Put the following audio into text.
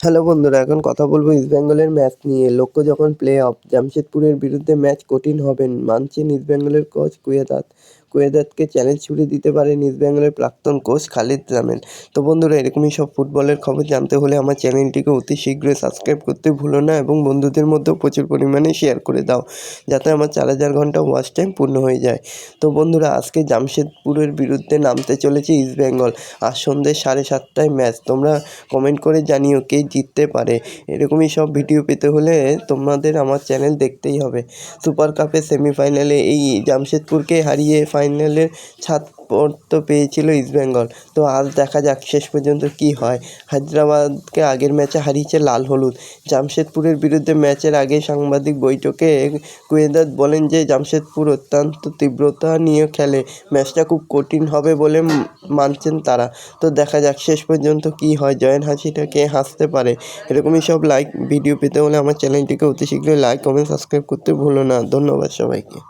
Hello বন্ধুরা, এখন কথা বলব ইস্টবেঙ্গলের ম্যাচ নিয়ে। লক্ষ্য যখন প্লে অফ জামশেদপুরের বিরুদ্ধে ম্যাচ কঠিন হবেন মানছেন ইস্টবেঙ্গলের কোচ কুয়েদাত। কুয়েদাতকে চ্যালেঞ্জ ছুড়ে দিতে পারেন ইস্টবেঙ্গলের প্রাক্তন কোচ খালিদ জামেল। তো বন্ধুরা, এরকমই সব ফুটবলের খবর জানতে হলে আমার চ্যানেলটিকে অতি শীঘ্রই সাবস্ক্রাইব করতে ভুলো না এবং বন্ধুদের মধ্যেও প্রচুর পরিমাণে শেয়ার করে দাও, যাতে আমার চার হাজার ঘণ্টা ওয়াচ টাইম পূর্ণ হয়ে যায়। তো বন্ধুরা, আজকে জামশেদপুরের বিরুদ্ধে নামতে চলেছে ইস্টবেঙ্গল আর সন্ধ্যে সাড়ে সাতটায় ম্যাচ তোমরা কমেন্ট করে জানিও কে জিততে পারে। এরকমই সব ভিডিও পেতে হলে তোমাদের আমার চ্যানেল দেখতেই হবে। সুপার কাপের সেমিফাইনালে এই জামশেদপুরকে হারিয়ে ফাইনালের ছাদ পড়তে পেয়েছিল ইস্টবেঙ্গল তো আজ দেখা যাক শেষ পর্যন্ত কি হয়। হায়দ্রাবাদকে আগের ম্যাচে হারিয়েছে লাল হলুদ। জামশেদপুরের বিরুদ্ধে ম্যাচের আগে সাংবাদিক বৈঠকে কুয়েদাত বলেন যে, জামশেদপুর অত্যন্ত তীব্রতা নিয়ে খেলে। ম্যাচটা খুব কঠিন হবে বলে মানছেন তারা। তো দেখা যাক শেষ পর্যন্ত কি হয়। জয়েন হাসিটা কে হাসতে পারে? এরকমই সব লাইক ভিডিও পেতে হলে আমার চ্যানেলটিকে অতি শীঘ্রই লাইক, কমেন্ট, সাবস্ক্রাইব করতে ভুলো না। ধন্যবাদ সবাইকে।